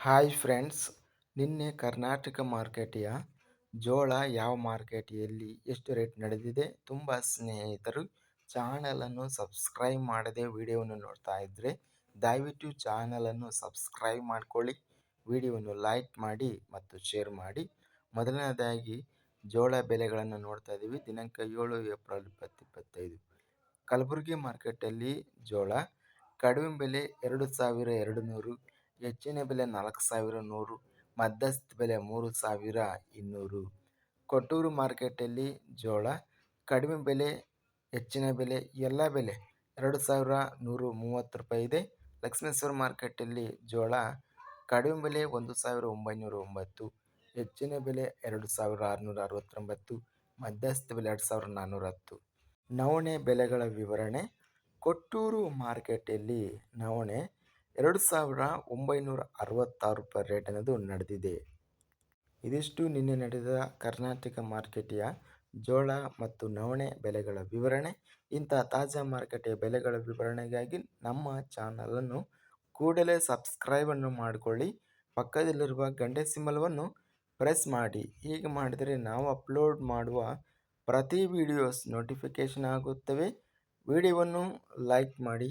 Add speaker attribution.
Speaker 1: Hi friends ನಿನ್ನೆ ಕರ್ನಾಟಕ ಮಾರ್ಕೆಟಿಯ ಜೋಳ ಯಾವ ಮಾರ್ಕೆಟಿಯಲ್ಲಿ ಎಷ್ಟು ರೇಟ್ ನಡೆದಿದೆ ತುಂಬ ಸ್ನೇಹಿತರು ಚಾನಲನ್ನು ಸಬ್ಸ್ಕ್ರೈಬ್ ಮಾಡದೆ ವಿಡಿಯೋವನ್ನು ನೋಡ್ತಾ ಇದ್ದರೆ ದಯವಿಟ್ಟು ಚಾನಲನ್ನು ಸಬ್ಸ್ಕ್ರೈಬ್ ಮಾಡ್ಕೊಳ್ಳಿ ವಿಡಿಯೋವನ್ನು ಲೈಕ್ ಮಾಡಿ ಮತ್ತು ಶೇರ್ ಮಾಡಿ. ಮೊದಲನೇದಾಗಿ ಜೋಳ ಬೆಲೆಗಳನ್ನು ನೋಡ್ತಾ ಇದ್ದೀವಿ. ದಿನಾಂಕ ಏಳು ಏಪ್ರಿಲ್ ಇಪ್ಪತ್ತು ಇಪ್ಪತ್ತೈದು. ಕಲಬುರಗಿ ಮಾರ್ಕೆಟಲ್ಲಿ ಜೋಳ ಕಡಿಮೆ ಬೆಲೆ ಎರಡು ಸಾವಿರ ಎರಡು ನೂರು ಹೆಚ್ಚಿನ ಬೆಲೆ ನಾಲ್ಕು ಸಾವಿರ ನೂರು, ಮಧ್ಯಸ್ಥ ಬೆಲೆ ಮೂರು ಸಾವಿರ ಇನ್ನೂರು. ಕೊಟ್ಟೂರು ಮಾರ್ಕೆಟಲ್ಲಿ ಜೋಳ, ಕಡಿಮೆ ಬೆಲೆ, ಹೆಚ್ಚಿನ ಬೆಲೆ, ಎಲ್ಲ ಬೆಲೆ ಎರಡು ಸಾವಿರ ನೂರು ಮೂವತ್ತು ರೂಪಾಯಿ ಇದೆ. ಲಕ್ಷ್ಮೇಶ್ವರ ಮಾರ್ಕೆಟಲ್ಲಿ ಜೋಳ ಕಡಿಮೆ ಬೆಲೆ ಒಂದು ಸಾವಿರ ಒಂಬೈನೂರ ಒಂಬತ್ತು, ಹೆಚ್ಚಿನ ಬೆಲೆ ಎರಡು ಸಾವಿರ ಆರುನೂರ ಅರವತ್ತೊಂಬತ್ತು, ಮಧ್ಯಸ್ಥ ಬೆಲೆ ಎರಡು ಸಾವಿರದ ನಾನ್ನೂರ ಹತ್ತು. ನವಣೆ ಬೆಲೆಗಳ ವಿವರಣೆ. ಕೊಟ್ಟೂರು ಮಾರ್ಕೆಟಲ್ಲಿ ನವಣೆ ಎರಡು ಸಾವಿರ ಒಂಬೈನೂರ ಅರವತ್ತಾರು ರೂಪಾಯಿ ರೇಟ್ ಅನ್ನೋದು ನಡೆದಿದೆ. ಇದಿಷ್ಟು ನಿನ್ನೆ ನಡೆದ ಕರ್ನಾಟಕ ಮಾರ್ಕೆಟಿಯ ಜೋಳ ಮತ್ತು ನವಣೆ ಬೆಲೆಗಳ ವಿವರಣೆ. ಇಂಥ ತಾಜಾ ಮಾರುಕಟ್ಟೆಯ ಬೆಲೆಗಳ ವಿವರಣೆಗಾಗಿ ನಮ್ಮ ಚಾನಲನ್ನು ಕೂಡಲೇ ಸಬ್ಸ್ಕ್ರೈಬನ್ನು ಮಾಡಿಕೊಳ್ಳಿ. ಪಕ್ಕದಲ್ಲಿರುವ ಗಂಟೆ ಸಿಂಬಲವನ್ನು ಪ್ರೆಸ್ ಮಾಡಿ. ಹೀಗೆ ಮಾಡಿದರೆ ನಾವು ಅಪ್ಲೋಡ್ ಮಾಡುವ ಪ್ರತಿ ವಿಡಿಯೋಸ್ ನೋಟಿಫಿಕೇಷನ್ ಆಗುತ್ತವೆ. ವಿಡಿಯೋವನ್ನು ಲೈಕ್ ಮಾಡಿ.